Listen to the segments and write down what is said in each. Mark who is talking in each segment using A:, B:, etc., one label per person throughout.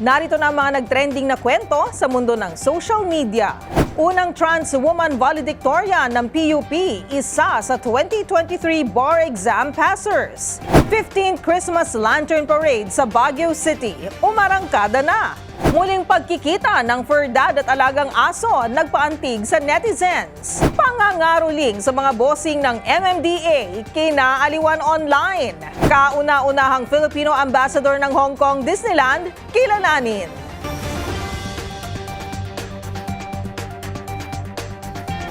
A: Narito na ang mga nagtrending na kwento sa mundo ng social media. Unang trans woman valedictorian ng PUP, isa sa 2023 bar exam passers. 15th Christmas Lantern Parade sa Baguio City, umarangkada na. Muling pagkikita ng fur dad at alagang aso nagpaantig sa netizens. Pangangaroling sa mga bossing ng MMDA kinaaliwan online. Kauna-unahang Filipino ambassador ng Hong Kong Disneyland kilalanin.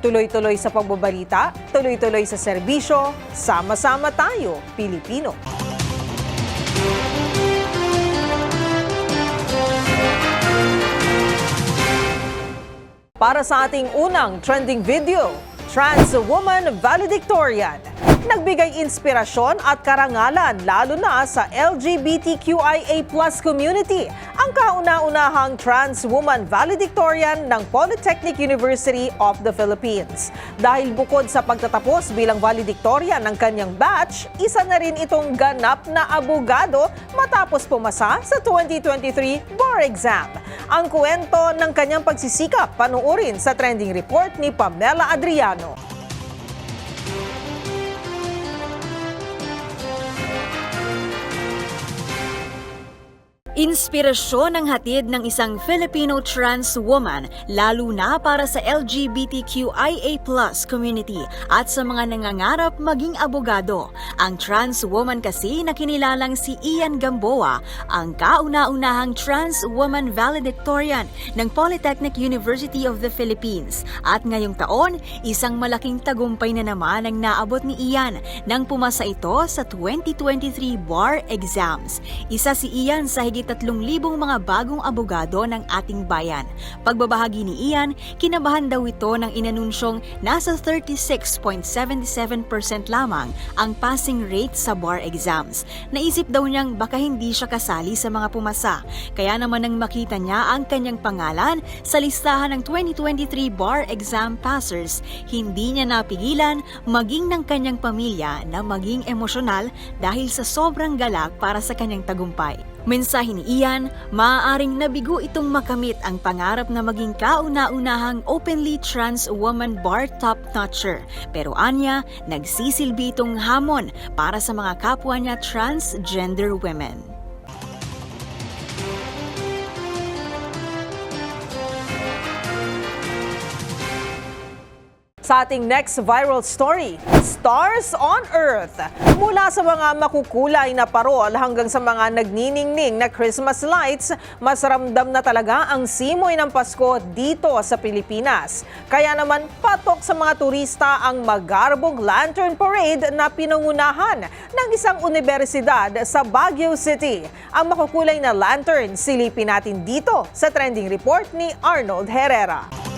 A: Tuloy-tuloy sa pagbabalita, tuloy-tuloy sa serbisyo, sama-sama tayo, Pilipino. Para sa ating unang trending video, Trans Woman Valedictorian. Nagbigay inspirasyon at karangalan lalo na sa LGBTQIA plus community ang kauna-unahang trans woman valedictorian ng Polytechnic University of the Philippines. Dahil bukod sa pagtatapos bilang valedictorian ng kanyang batch, isa na rin itong ganap na abogado matapos pumasa sa 2023 bar exam. Ang kwento ng kanyang pagsisikap panuorin sa trending report ni Pamela Adriano.
B: 나노 Inspirasyon ang hatid ng isang Filipino trans woman lalo na para sa LGBTQIA community at sa mga nangangarap maging abogado. Ang trans woman kasi na kinilalang si Ian Gamboa ang kauna-unahang trans woman valedictorian ng Polytechnic University of the Philippines. At ngayong taon, isang malaking tagumpay na naman ang naabot ni Ian nang pumasa ito sa 2023 bar exams. Isa si Ian sa higit 3,000 mga bagong abogado ng ating bayan. Pagbabahagi ni Ian, kinabahan daw ito ng inanunsyong nasa 36.77% lamang ang passing rate sa bar exams. Naisip daw niyang baka hindi siya kasali sa mga pumasa. Kaya naman nang makita niya ang kanyang pangalan sa listahan ng 2023 bar exam passers, hindi niya napigilan maging ng kanyang pamilya na maging emosyonal dahil sa sobrang galak para sa kanyang tagumpay. Mensahe ni Ian, maaaring nabigo itong makamit ang pangarap na maging kauna-unahang openly trans woman bar top-notcher. Pero anya, nagsisilbi itong hamon para sa mga kapwa niya transgender women.
A: Sa ating next viral story, Stars on Earth. Mula sa mga makukulay na parol hanggang sa mga nagniningning na Christmas lights, mas ramdam na talaga ang simoy ng Pasko dito sa Pilipinas. Kaya naman patok sa mga turista ang magarbong lantern parade na pinangunahan ng isang universidad sa Baguio City. Ang makukulay na lantern silipin natin dito sa trending report ni Arnold Herrera.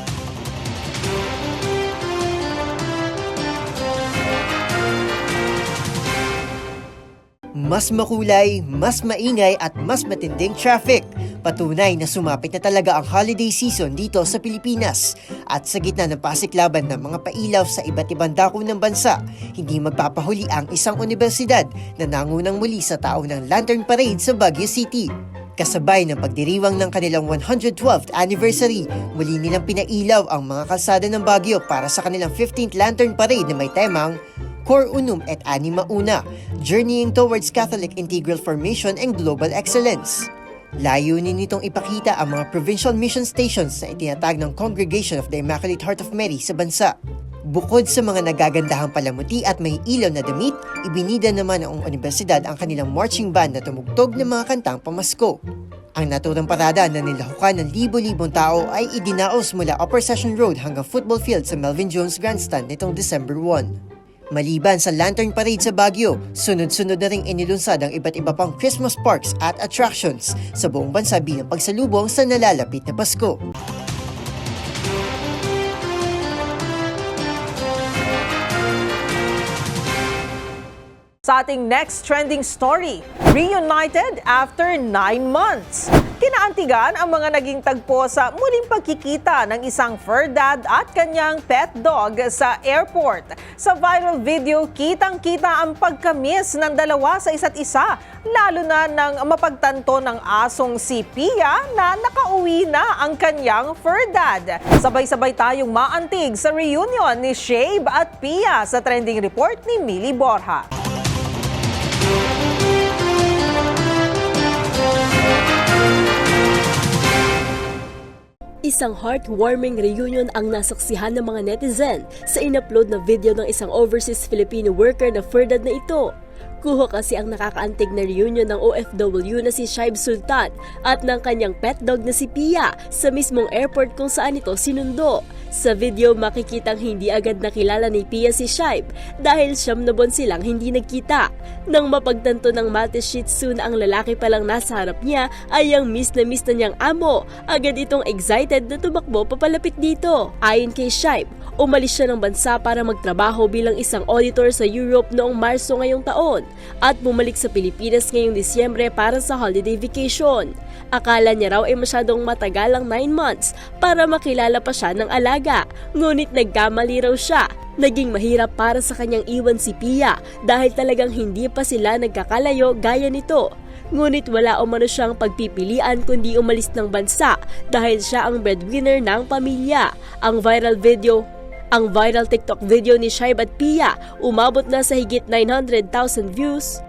C: Mas makulay, mas maingay at mas matinding traffic. Patunay na sumapit na talaga ang holiday season dito sa Pilipinas. At sa gitna ng pasiklaban ng mga pailaw sa iba't ibang dako ng bansa, hindi magpapahuli ang isang universidad na nangunang muli sa tao ng Lantern Parade sa Baguio City. Kasabay ng pagdiriwang ng kanilang 112th anniversary, muli nilang pinailaw ang mga kalsada ng Baguio para sa kanilang 15th Lantern Parade na may temang Cor Unum et Anima Una, Journeying Towards Catholic Integral Formation and Global Excellence. Layunin nitong ipakita ang mga provincial mission stations na itinatag ng Congregation of the Immaculate Heart of Mary sa bansa. Bukod sa mga nagagandahang palamuti at may ilaw na damit, ibinida naman ng universidad ang kanilang marching band na tumugtog ng mga kantang pamasko. Ang naturang parada na nilahukan ng libo-libong tao ay idinaos mula Upper Session Road hanggang football field sa Melvin Jones Grandstand nitong December 1. Maliban sa Lantern Parade sa Baguio, sunod-sunod na rin inilunsad ang iba't iba pang Christmas parks at attractions sa buong bansa bilang pagsalubong sa nalalapit na Pasko.
A: Sa ating next trending story, reunited after nine months. Kinaantigan ang mga naging tagpo sa muling pagkikita ng isang fur dad at kanyang pet dog sa airport. Sa viral video, kitang-kita ang pagkamis ng dalawa sa isa't isa, lalo na nang mapagtanto ng asong si Pia na nakauwi na ang kanyang fur dad. Sabay-sabay tayong maantig sa reunion ni Shabe at Pia sa trending report ni Millie Borja.
D: Isang heartwarming reunion ang nasaksihan ng mga netizen sa inupload na video ng isang overseas Filipino worker na furdad na ito. Kuho kasi ang nakakaantig na reunion ng OFW na si Shaib Sultan at ng kanyang pet dog na si Pia sa mismong airport kung saan ito sinundo. Sa video makikitang hindi agad nakilala ni Pia si Shaib dahil siyam na buwan silang hindi nagkita. Nang mapagtanto ng Maltese Shih Tzu ang lalaki palang nasa harap niya ay ang miss na miss na niyang amo, agad itong excited na tumakbo papalapit dito. Ayon kay Shaib, umalis siya ng bansa para magtrabaho bilang isang auditor sa Europe noong Marso ngayong taon at bumalik sa Pilipinas ngayong Disyembre para sa holiday vacation. Akala niya raw ay masyadong matagal ang 9 months para makilala pa siya ng alaga, ngunit nagkamali raw siya. Naging mahirap para sa kanyang iwan si Pia dahil talagang hindi pa sila nagkakalayo gaya nito. Ngunit wala umano siyang pagpipilian kundi umalis ng bansa dahil siya ang breadwinner ng pamilya. Ang viral video ang viral TikTok video ni Shaib at Pia umabot na sa higit 900,000 views.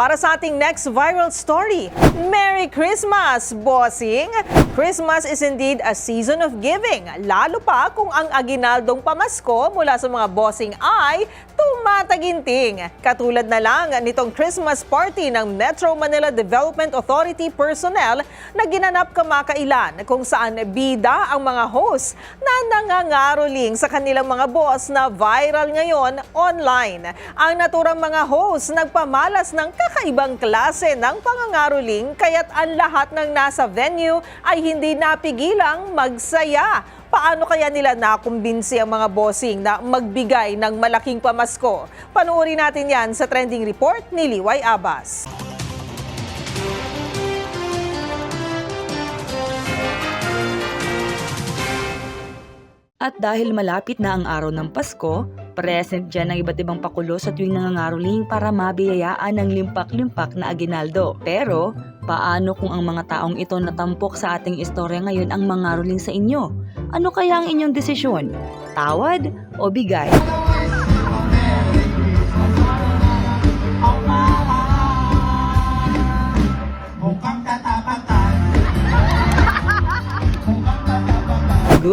A: Para sa ating next viral story, Merry Christmas, bossing! Christmas is indeed a season of giving, lalo pa kung ang aginaldong pamasko mula sa mga bossing ay tumataginting. Katulad na lang nitong Christmas party ng Metro Manila Development Authority personnel na ginanap kamakailan kung saan bida ang mga host na nangangaroling sa kanilang mga boss na viral ngayon online. Ang naturang mga host nagpamalas ng kakaibang klase ng pangangaroling kaya't ang lahat ng nasa venue ay hindi napigilang magsaya. Paano kaya nila nakumbinsi ang mga bossing na magbigay ng malaking pamasko? Panoorin natin yan sa trending report ni Liway Abbas.
E: At dahil malapit na ang araw ng Pasko, present dyan ang iba't ibang pakulo sa tuwing nangangaroling para mabiyayaan ng limpak-limpak na aginaldo. Pero, paano kung ang mga taong ito natampok sa ating istorya ngayon ang mangaroling sa inyo? Ano kaya ang inyong desisyon? Tawad o bigay?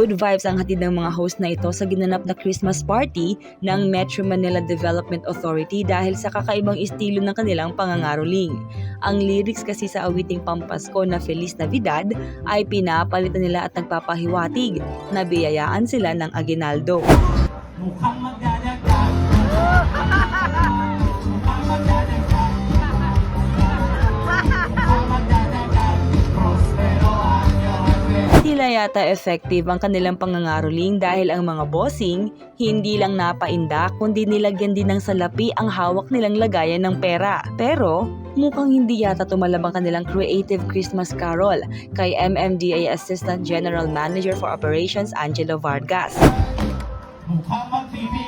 E: Good vibes ang hatid ng mga host na ito sa ginanap na Christmas party ng Metro Manila Development Authority dahil sa kakaibang estilo ng kanilang pangangaroling. Ang lyrics kasi sa awiting pampasko na Feliz Navidad ay pinapalitan nila at nagpapahiwatig na biyayaan sila ng aginaldo.
F: Mukhang magdadagdag.
E: Tila yata effective ang kanilang pangangaroling dahil ang mga bossing hindi lang napainda kundi nilagyan din ng salapi ang hawak nilang lagayan ng pera. Pero mukhang hindi yata tumalab ang kanilang creative Christmas carol kay MMDA Assistant General Manager for Operations Angelo Vargas.
F: Mukhang magbibigay.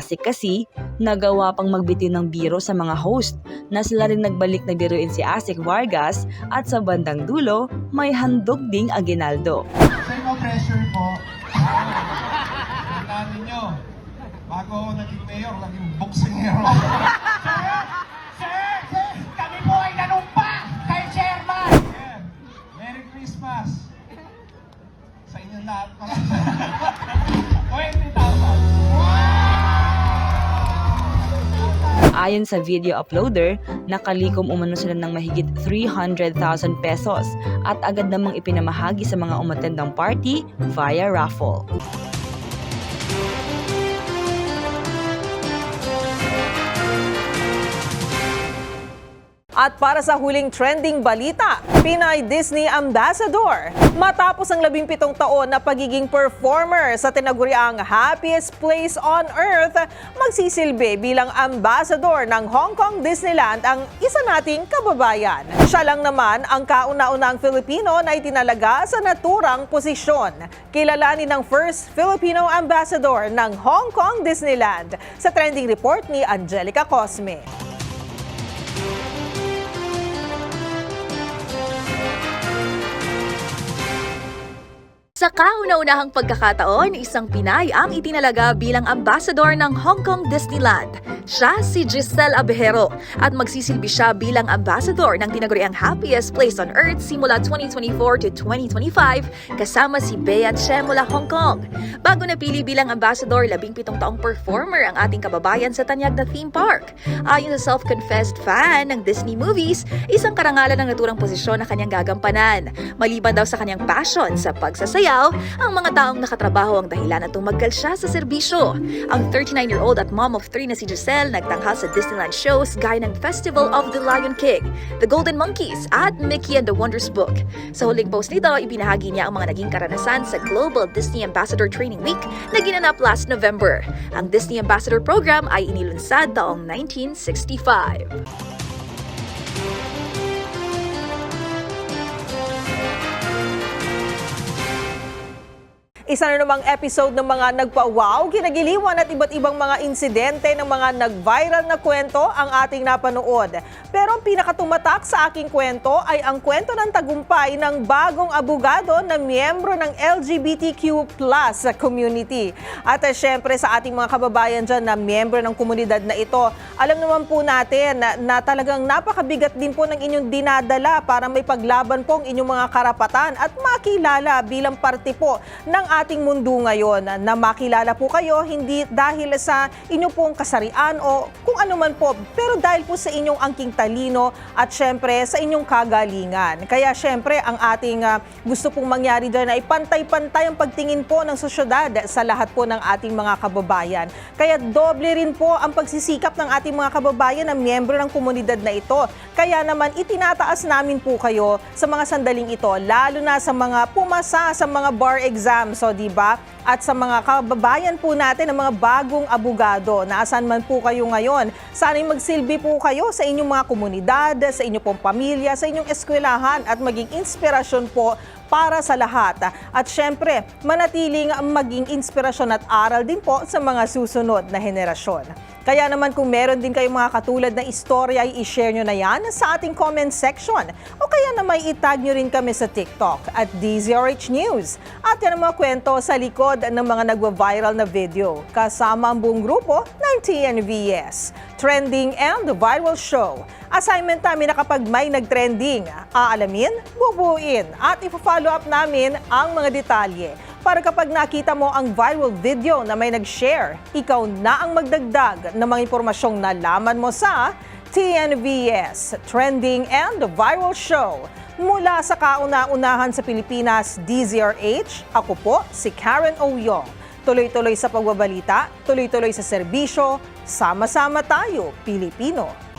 E: Asik kasi nagawa pang magbitiw ng biro sa mga host na sila rin nagbalik na biruin si Asik Vargas at sa bandang dulo may handog ding aginaldo.
F: Sir, no pressure po. Tandaan ninyo, bago ako naging mayor, naging boksingero.
E: Ayon sa video uploader, nakalikom umano sila ng mahigit 300,000 pesos at agad namang ipinamahagi sa mga umatendang party via raffle.
A: At para sa huling trending balita, Pinay Disney Ambassador. Matapos ang labing pitong taon na pagiging performer sa tinaguriang Happiest Place on Earth, magsisilbi bilang ambassador ng Hong Kong Disneyland ang isa nating kababayan. Siya lang naman ang kauna-unang Filipino na itinalaga sa naturang posisyon. Kilalanin ng first Filipino ambassador ng Hong Kong Disneyland sa trending report ni Angelica Cosme.
G: Sa kauna-unahang pagkakataon, isang Pinay ang itinalaga bilang ambassador ng Hong Kong Disneyland. Siya si Giselle Abejero at magsisilbi siya bilang ambassador ng tinaguriang Happiest Place on Earth simula 2024 to 2025 kasama si Bea Che mula Hong Kong. Bago napili bilang ambassador, labing pitong taong performer ang ating kababayan sa tanyag na theme park. Ayon sa self-confessed fan ng Disney movies, isang karangalan ang naturang posisyon na kanyang gagampanan. Maliban daw sa kanyang passion sa pagsasayaw, ang mga taong nakatrabaho ang dahilan at tumaggal siya sa serbisyo. Ang 39-year-old at mom of three na si Giselle nagtanghal sa Disneyland shows gaya ng Festival of the Lion King, The Golden Monkeys at Mickey and the Wonders Book. Sa huling post nito, ibinahagi niya ang mga naging karanasan sa Global Disney Ambassador Training Week na ginanap last November. Ang Disney Ambassador Program ay inilunsad taong 1965.
A: Isa na namang episode ng mga nagpa-wow, kinagiliwan at iba't ibang mga insidente ng mga nag-viral na kwento ang ating napanood. Pero ang pinakatumatak sa aking kwento ay ang kwento ng tagumpay ng bagong abogado na miyembro ng LGBTQ plus community. At uh, syempre sa ating mga kababayan dyan na miyembro ng komunidad na ito, alam naman po natin na, na talagang napakabigat din po ng inyong dinadala para may paglaban po ang inyong mga karapatan at makilala bilang parte po ng ating mundo ngayon na makilala po kayo hindi dahil sa inyo pong kasarian o kung ano man po, pero dahil po sa inyong angking talino at syempre sa inyong kagalingan. Kaya syempre ang ating ah, gusto pong mangyari dyan ay pantay-pantay ang pagtingin po ng sosyedad sa lahat po ng ating mga kababayan. Kaya doble rin po ang pagsisikap ng ating mga kababayan na miyembro ng komunidad na ito. Kaya naman itinataas namin po kayo sa mga sandaling ito, lalo na sa mga pumasa sa mga bar exams, so di ba? At sa mga kababayan po natin ng mga bagong abogado, naasan man po kayo ngayon, sana'y magsilbi po kayo sa inyong mga komunidad, sa inyong pong pamilya, sa inyong eskwelahan at maging inspirasyon po para sa lahat. At syempre, manatiling maging inspirasyon at aral din po sa mga susunod na henerasyon. Kaya naman kung meron din kayong mga katulad na istorya, i-share nyo na yan sa ating comment section. O kaya naman itag nyo rin kami sa TikTok at DZRH News. At yan ang mga kwento sa likod ng mga nagwa-viral na video kasama ang buong grupo ng TNVS. Trending and Viral Show. Assignment namin na kapag may nag-trending, aalamin, bubuin at ipa-follow up namin ang mga detalye para kapag nakita mo ang viral video na may nag-share, ikaw na ang magdagdag ng mga impormasyong nalaman mo sa TNVS, Trending and Viral Show. Mula sa kauna-unahan sa Pilipinas, DZRH, ako po si Karen Oyong. Tuloy-tuloy sa pagbabalita, tuloy-tuloy sa serbisyo, sama-sama tayo, Pilipino.